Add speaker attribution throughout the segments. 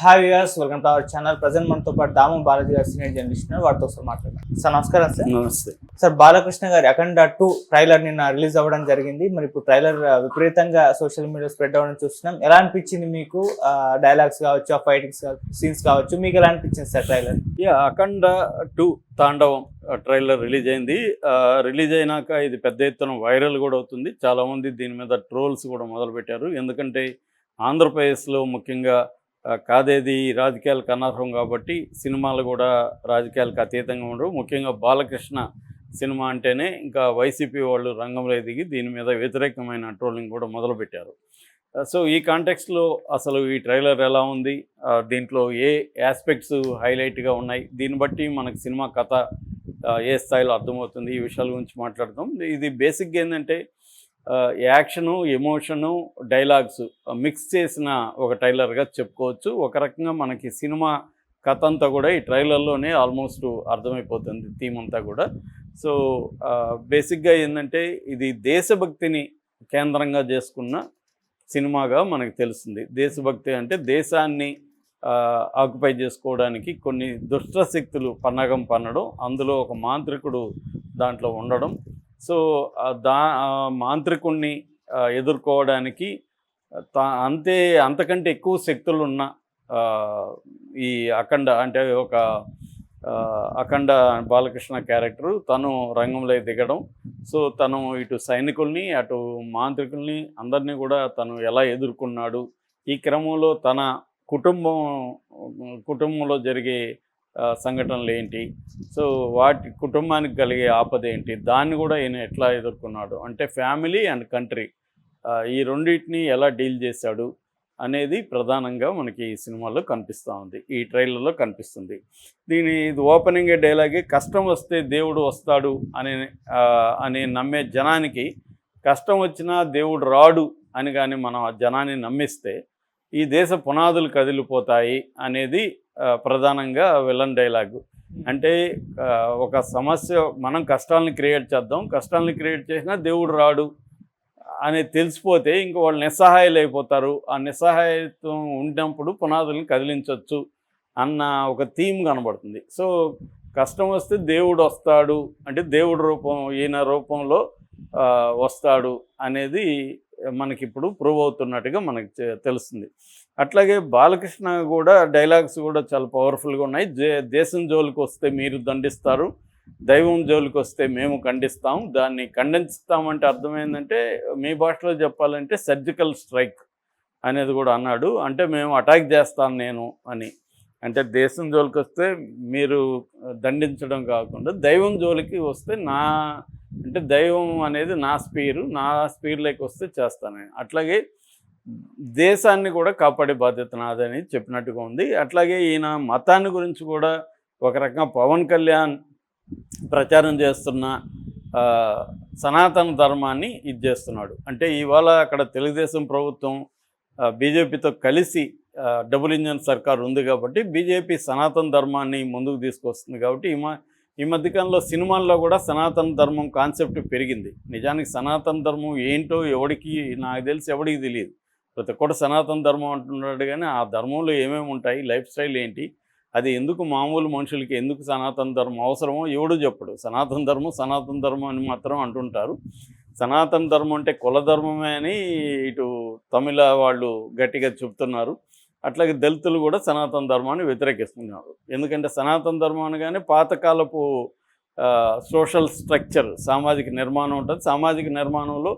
Speaker 1: Hi viewers welcome to our channel present మనతో పాటు Damu Balaji garu senior journalist. వారితో ఒకసారి మాట్లాడదాం. సార్ నమస్కారం సార్.
Speaker 2: నమస్తే.
Speaker 1: సార్ బాలకృష్ణ గారి అఖండ టూ ట్రైలర్ నిన్న రిలీజ్ అవ్వడం జరిగింది. మరి ఇప్పుడు ట్రైలర్ విపరీతంగా సోషల్ మీడియా స్ప్రెడ్ అవ్వడం చూస్తున్నాం. ఎలా అనిపించింది మీకు? డైలాగ్స్ కావచ్చు ఆ ఫైటింగ్స్ సీన్స్ కావచ్చు మీకు ఎలా అనిపించింది sir trailer?
Speaker 2: Akhanda two Thandavam trailer release అయింది. రిలీజ్ అయినాక ఇది పెద్ద ఎత్తున వైరల్ కూడా అవుతుంది. చాలామంది దీని మీద ట్రోల్స్ కూడా మొదలుపెట్టారు. ఎందుకంటే ఆంధ్రప్రదేశ్లో ముఖ్యంగా కాదేది రాజకీయాలకు అనర్హం కాబట్టి సినిమాలు కూడా రాజకీయాలకు అతీతంగా ఉండవు. ముఖ్యంగా బాలకృష్ణ సినిమా అంటేనే ఇంకా వైసీపీ వాళ్ళు రంగంలో దిగి దీని మీద వ్యతిరేకమైన ట్రోలింగ్ కూడా మొదలుపెట్టారు. సో ఈ కాంటెక్స్లో అసలు ఈ ట్రైలర్ ఎలా ఉంది? దీంట్లో ఏ ఆస్పెక్ట్స్ హైలైట్గా ఉన్నాయి? దీన్ని బట్టి మనకు సినిమా కథ ఏ స్థాయిలో అర్థమవుతుంది? ఈ విషయాల గురించి మాట్లాడతాం. ఇది బేసిక్గా ఏంటంటే యాక్షను ఎమోషను డైలాగ్స్ మిక్స్ చేసిన ఒక ట్రైలర్గా చెప్పుకోవచ్చు. ఒక రకంగా మనకి సినిమా కథ అంతా కూడా ఈ ట్రైలర్లోనే ఆల్మోస్ట్ అర్థమైపోతుంది థీమ్ అంతా కూడా. సో బేసిక్గా ఏంటంటే ఇది దేశభక్తిని కేంద్రంగా చేసుకున్న సినిమాగా మనకు తెలుస్తుంది. దేశభక్తి అంటే దేశాన్ని ఆక్యుపై చేసుకోవడానికి కొన్ని దుష్ట శక్తులు పన్నగం పన్నడం అందులో ఒక మాంత్రికుడు దాంట్లో ఉండడం సో దా మాంత్రికుణ్ణి ఎదుర్కోవడానికి తా అంతే అంతకంటే ఎక్కువ శక్తులు ఉన్న ఈ అఖండ అంటే ఒక అఖండ బాలకృష్ణ క్యారెక్టరు తను రంగంలో దిగడం. సో తను ఇటు సైనికుల్ని అటు మాంత్రికుల్ని అందరినీ కూడా తను ఎలా ఎదుర్కొన్నాడు. ఈ క్రమంలో తన కుటుంబం కుటుంబంలో జరిగే సంఘటనలు ఏంటి? సో వాటి కుటుంబానికి కలిగే ఆపద ఏంటి? దాన్ని కూడా ఈయన ఎట్లా ఎదుర్కొన్నాడు? అంటే ఫ్యామిలీ అండ్ కంట్రీ. ఈ రెండింటిని ఎలా డీల్ చేశాడు అనేది ప్రధానంగా మనకి ఈ సినిమాలో కనిపిస్తూ ఉంది. ఈ ట్రైలర్లో కనిపిస్తుంది. దీని ఇది ఓపెనింగ్ డైలాగే కష్టం వస్తే దేవుడు వస్తాడు అనే అని నమ్మే జనానికి కష్టం వచ్చినా దేవుడు రాడు అని కానీ మనం ఆ జనాన్ని నమ్మిస్తే ఈ దేశ పునాదులు కదిలిపోతాయి అనేది ప్రధానంగా విలన్ డైలాగు. అంటే ఒక సమస్య మనం కష్టాలను క్రియేట్ చేద్దాం కష్టాలను క్రియేట్ చేసినా దేవుడు రాడు అని తెలిసిపోతే ఇంక వాళ్ళు నిస్సహాయాలు అయిపోతారు. ఆ నిస్సహాయత్వం ఉన్నప్పుడు పునాదులను కదిలించవచ్చు అన్న ఒక థీమ్ కనబడుతుంది. సో కష్టం వస్తే దేవుడు వస్తాడు అంటే దేవుడు రూపం ఈయన రూపంలో వస్తాడు అనేది మనకి ఇప్పుడు ప్రూవ్ అవుతున్నట్టుగా మనకి తెలుస్తుంది. అట్లాగే బాలకృష్ణ కూడా డైలాగ్స్ కూడా చాలా పవర్ఫుల్గా ఉన్నాయి. దేశం జోలికి వస్తే మీరు దండిస్తారు దైవం జోలికి వస్తే మేము ఖండిస్తాం. దాన్ని ఖండించుతామంటే అర్థమైందంటే మీ భాషలో చెప్పాలంటే సర్జికల్ స్ట్రైక్ అనేది కూడా అన్నాడు. అంటే మేము అటాక్ చేస్తాను నేను అని. అంటే దేశం జోలికి వస్తే మీరు దండించడం కాకుండా దైవం జోలికి వస్తే నా అంటే దైవం అనేది నా స్పీరు నా స్పీర్లోకి వస్తే చేస్తాను అట్లాగే దేశాన్ని కూడా కాపాడే బాధ్యత నాదని చెప్పినట్టుగా ఉంది. అట్లాగే ఈయన మతాన్ని గురించి కూడా ఒక రకంగా పవన్ కళ్యాణ్ ప్రచారం చేస్తున్న సనాతన ధర్మాన్ని ఇది చేస్తున్నాడు. అంటే ఇవాళ అక్కడ తెలుగుదేశం ప్రభుత్వం బీజేపీతో కలిసి డబుల్ ఇంజన్ సర్కార్ ఉంది కాబట్టి బీజేపీ సనాతన ధర్మాన్ని ముందుకు తీసుకొస్తుంది కాబట్టి ఈ మధ్యకాలంలో సినిమాల్లో కూడా సనాతన ధర్మం కాన్సెప్ట్ పెరిగింది. నిజానికి సనాతన ధర్మం ఏంటో ఎవడికి నాకు తెలిసి ఎవడికి తెలియదు. ప్రతి ఒక్కటి సనాతన ధర్మం అంటున్నాడు కానీ ఆ ధర్మంలో ఏమేమి ఉంటాయి లైఫ్ స్టైల్ ఏంటి అది ఎందుకు మామూలు మనుషులకి ఎందుకు సనాతన ధర్మం అవసరమో ఎవడు చెప్పడు. సనాతన ధర్మం సనాతన ధర్మం అని మాత్రం అంటుంటారు. సనాతన ధర్మం అంటే కుల ధర్మమే అని ఇటు తమిళ వాళ్ళు గట్టిగా చెప్తున్నారు. అట్లాగే దళితులు కూడా సనాతన ధర్మాన్ని వ్యతిరేకిస్తున్నారు. ఎందుకంటే సనాతన ధర్మం అనగానే పాతకాలపు సోషల్ స్ట్రక్చర్ సామాజిక నిర్మాణం ఉంటుంది. సామాజిక నిర్మాణంలో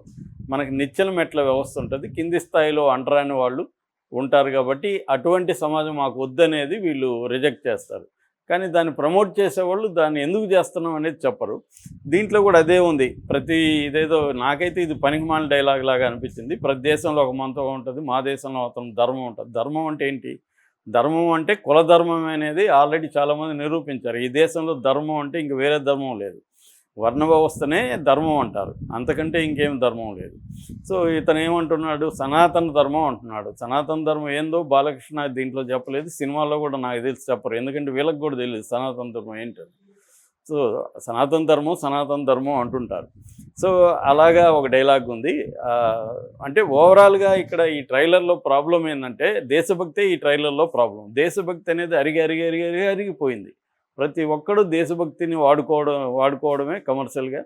Speaker 2: మనకి నిచ్చెల మెట్ల వ్యవస్థ ఉంటుంది. కింది స్థాయిలో అంటరాని వాళ్ళు ఉంటారు కాబట్టి అటువంటి సమాజం మాకు వద్దనేది వీళ్ళు రిజెక్ట్ చేస్తారు. కానీ దాన్ని ప్రమోట్ చేసేవాళ్ళు దాన్ని ఎందుకు చేస్తున్నాం అనేది చెప్పరు. దీంట్లో కూడా అదే ఉంది. ప్రతి ఇదేదో నాకైతే ఇది పనికిమాల డైలాగ్ లాగా అనిపించింది. ప్రతి దేశంలో ఒక మంత్రం ఉంటుంది మా దేశంలో అతను ధర్మం ఉంటుంది. ధర్మం అంటే ఏంటి? ధర్మం అంటే కుల ధర్మం అనేది ఆల్రెడీ చాలామంది నిరూపించారు. ఈ దేశంలో ధర్మం అంటే ఇంక వేరే ధర్మం లేదు. వర్ణ వ్యవస్థనే ధర్మం అంటారు. అంతకంటే ఇంకేం ధర్మం లేదు. సో ఇతను ఏమంటున్నాడు? సనాతన ధర్మం అంటున్నాడు. సనాతన ధర్మం ఏందో బాలకృష్ణ దీంట్లో చెప్పలేదు. సినిమాలో కూడా నాకు తెలిసి చెప్పరు. ఎందుకంటే వీళ్ళకి కూడా తెలియదు సనాతన ధర్మం ఏంటో. సో సనాతన ధర్మం సనాతన ధర్మం అంటుంటారు. సో అలాగా ఒక డైలాగ్ ఉంది. అంటే ఓవరాల్గా ఇక్కడ ఈ ట్రైలర్లో ప్రాబ్లం ఏంటంటే దేశభక్తే ఈ ట్రైలర్లో ప్రాబ్లం. దేశభక్తి అనేది అరిగి అరిగి అరిగి అరిగి అరిగిపోయింది. ప్రతి ఒక్కడు దేశభక్తిని వాడుకోవడం వాడుకోవడమే కమర్షియల్గా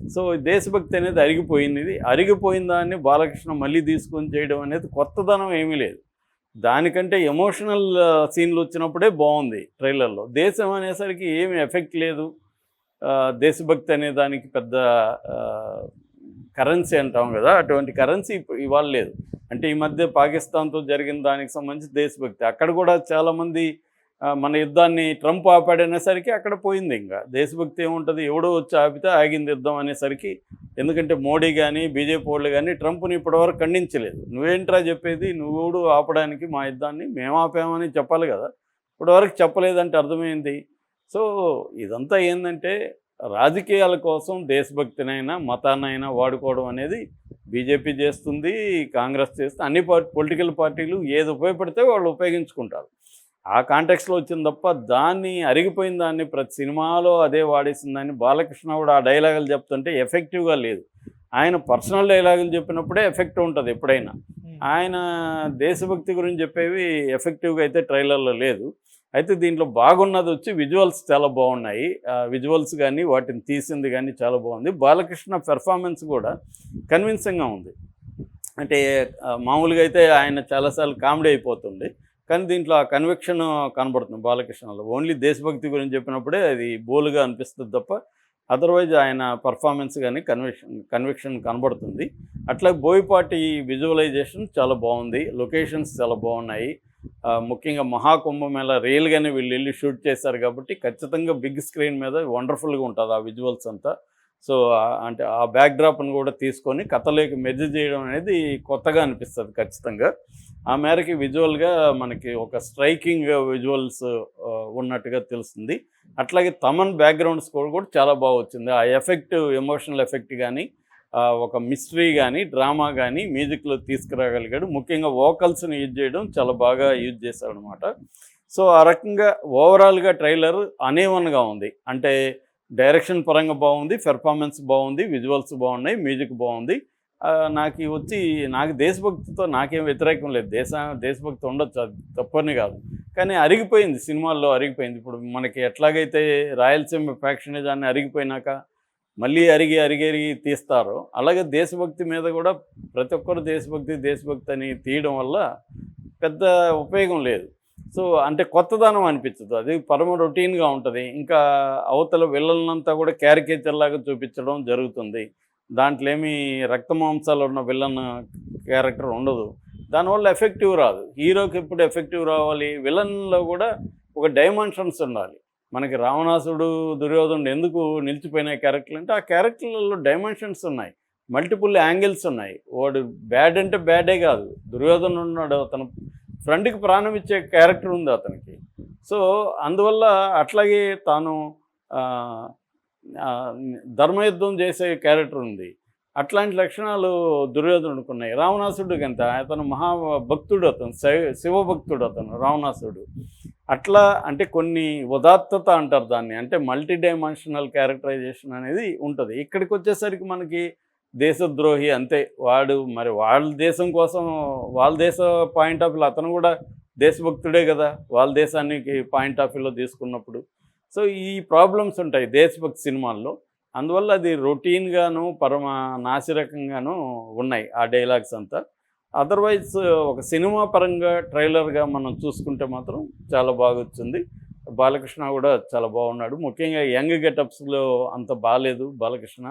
Speaker 2: సో దేశభక్తి అనేది అరిగిపోయింది. ఇది అరిగిపోయిన దాన్ని బాలకృష్ణ మళ్ళీ తీసుకొని చేయడం అనేది కొత్తదనం ఏమీ లేదు. దానికంటే ఎమోషనల్ సీన్లు వచ్చినప్పుడే బాగుంది ట్రైలర్లో. దేశం అనేసరికి ఏమి ఎఫెక్ట్ లేదు. దేశభక్తి అనే దానికి పెద్ద కరెన్సీ అంటాం కదా. అటువంటి కరెన్సీ ఇవాళ లేదు. అంటే ఈ మధ్య పాకిస్తాన్తో జరిగిన దానికి సంబంధించి దేశభక్తి. అక్కడ కూడా చాలామంది మన యుద్ధాన్ని ట్రంప్ ఆపాడనేసరికి అక్కడ పోయింది ఇంకా. దేశభక్తి ఏముంటుంది? ఎవడో వచ్చి ఆపితే ఆగింది యుద్ధం అనేసరికి. ఎందుకంటే మోడీ కానీ బీజేపీ వాళ్ళు కానీ ట్రంప్ని ఇప్పటివరకు ఖండించలేదు. నువ్వేంట్రా చెప్పేది? నువ్వు ఆపడానికి మా యుద్ధాన్ని మేము ఆపామని చెప్పాలి కదా. ఇప్పటివరకు చెప్పలేదంటే అర్థమైంది? సో ఇదంతా ఏంటంటే రాజకీయాల కోసం దేశభక్తినైనా మతాన్నైనా వాడుకోవడం అనేది బీజేపీ చేస్తుంది కాంగ్రెస్ చేస్తుంది అన్ని పార్టీ పొలిటికల్ పార్టీలు ఏది ఉపయోగపడితే వాళ్ళు ఉపయోగించుకుంటారు. ఆ కాంటెక్స్లో వచ్చింది తప్ప దాన్ని అరిగిపోయిన దాన్ని ప్రతి సినిమాలో అదే వాడేసిన దాన్ని బాలకృష్ణ కూడా ఆ డైలాగులు చెప్తుంటే ఎఫెక్టివ్గా లేదు. ఆయన పర్సనల్ డైలాగులు చెప్పినప్పుడే ఎఫెక్ట్ ఉంటుంది ఎప్పుడైనా. ఆయన దేశభక్తి గురించి చెప్పేవి ఎఫెక్టివ్గా అయితే ట్రైలర్లో లేదు. అయితే దీంట్లో బాగున్నది వచ్చి విజువల్స్ చాలా బాగున్నాయి. విజువల్స్ కానీ వాటిని తీసింది కానీ చాలా బాగుంది. బాలకృష్ణ పెర్ఫార్మెన్స్ కూడా కన్విన్సింగ్గా ఉంది. అంటే మామూలుగా అయితే ఆయన చాలాసార్లు కామెడీ అయిపోతుంది కానీ దీంట్లో ఆ కన్విక్షన్ కనబడుతుంది బాలకృష్ణలో. ఓన్లీ దేశభక్తి గురించి చెప్పినప్పుడే అది బోలుగా అనిపిస్తుంది తప్ప అదర్వైజ్ ఆయన పర్ఫార్మెన్స్ కానీ కన్విక్షన్ కన్విక్షన్ కనబడుతుంది. అట్లా బోయపాటి విజువలైజేషన్ చాలా బాగుంది. లొకేషన్స్ చాలా బాగున్నాయి. ఆ, ముఖ్యంగా మహాకుంభమేళ రియల్గానే వీళ్ళు వెళ్ళి షూట్ చేశారు కాబట్టి ఖచ్చితంగా బిగ్ స్క్రీన్ మీద వండర్ఫుల్గా ఉంటుంది ఆ విజువల్స్ అంతా. సో అంటే ఆ బ్యాక్డ్రాప్ను కూడా తీసుకొని కథలోకి మెర్జ్ చేయడం అనేది కొత్తగా అనిపిస్తుంది ఖచ్చితంగా. ఆ మేరకి విజువల్గా మనకి ఒక స్ట్రైకింగ్ విజువల్స్ ఉన్నట్టుగా తెలుస్తుంది. అట్లాగే తమన్ బ్యాక్గ్రౌండ్ స్కోర్ కూడా చాలా బాగా వచ్చింది. ఆ ఎఫెక్ట్ ఎమోషనల్ ఎఫెక్ట్ కానీ ఒక మిస్టరీ కానీ డ్రామా కానీ మ్యూజిక్లో తీసుకురాగలిగాడు. ముఖ్యంగా వోకల్స్ని యూజ్ చేయడం చాలా బాగా యూజ్ చేశాడు అనమాట సో ఆ రకంగా ఓవరాల్గా ట్రైలర్ అనేవన్గా ఉంది. అంటే డైరెక్షన్ పరంగా బాగుంది పెర్ఫార్మెన్స్ బాగుంది విజువల్స్ బాగున్నాయి మ్యూజిక్ బాగుంది. నాకు వచ్చి నాకు దేశభక్తితో నాకేం వ్యతిరేకం లేదు. దేశ దేశభక్తి ఉండొచ్చు అది తప్పని కాదు. కానీ అరిగిపోయింది సినిమాల్లో అరిగిపోయింది. ఇప్పుడు మనకి ఎట్లాగైతే రాయలసీమ ఫ్యాక్షనిజాన్ని అరిగిపోయినాక మళ్ళీ అరిగి అరిగి అరిగి తీస్తారో అలాగే దేశభక్తి మీద కూడా ప్రతి ఒక్కరు దేశభక్తి దేశభక్తి అని తీయడం వల్ల పెద్ద ఉపయోగం లేదు. సో అంటే కొత్తదనం అనిపించదు అది పరమ రొటీన్గా ఉంటుంది. ఇంకా అవతల విల్లన్నంతా కూడా క్యారికేచర్లాగా చూపించడం జరుగుతుంది. దాంట్లో ఏమి రక్తమాంసాలు ఉన్న విల్లన్ క్యారెక్టర్ ఉండదు. దానివల్ల ఎఫెక్టివ్ రాదు. హీరోకి ఎప్పుడు ఎఫెక్టివ్ రావాలి? విలన్లో కూడా ఒక డైమెన్షన్స్ ఉండాలి. మనకి రావణాసుడు దుర్యోధనుడు ఎందుకు నిలిచిపోయిన క్యారెక్టర్లు అంటే ఆ క్యారెక్టర్లలో డైమెన్షన్స్ ఉన్నాయి. మల్టిపుల్ యాంగిల్స్ ఉన్నాయి. వాడు బ్యాడ్ అంటే బ్యాడే కాదు. దుర్యోధనుడు ఉన్నాడు అతను ఫ్రెండ్కి ప్రాణం ఇచ్చే క్యారెక్టర్ ఉంది అతనికి. సో అందువల్ల అట్లాగే తాను ధర్మయుద్ధం చేసే క్యారెక్టర్ ఉంది. అట్లాంటి లక్షణాలు దుర్యోధనుడికి ఉన్నాయి రావణాసుడికి అతను మహా భక్తుడు అతను శివభక్తుడు అతను రావణాసుడు అట్లా అంటే కొన్ని ఉదాత్తత అంటారు దాన్ని. అంటే మల్టీ డైమెన్షనల్ క్యారెక్టరైజేషన్ అనేది ఉంటుంది. ఇక్కడికి వచ్చేసరికి మనకి దేశద్రోహి అంతే. వాడు మరి వాళ్ళ దేశం కోసం వాళ్ళ దేశ పాయింట్ ఆఫ్ వ్యూ అతను కూడా దేశభక్తుడే కదా. వాళ్ళ దేశానికి పాయింట్ ఆఫ్ వ్యూలో తీసుకున్నప్పుడు. సో ఈ ప్రాబ్లమ్స్ ఉంటాయి దేశభక్తి సినిమాల్లో. అందువల్ల అది రొటీన్గాను పరమ నాసిరకంగాను ఉన్నాయి ఆ డైలాగ్స్ అంతా. అదర్వైజ్ ఒక సినిమా పరంగా ట్రైలర్గా మనం చూసుకుంటే మాత్రం చాలా బాగా వచ్చింది బాలకృష్ణ కూడా చాలా బాగున్నాడు. ముఖ్యంగా యంగ్ గెటప్స్లో అంత బాగాలేదు బాలకృష్ణ.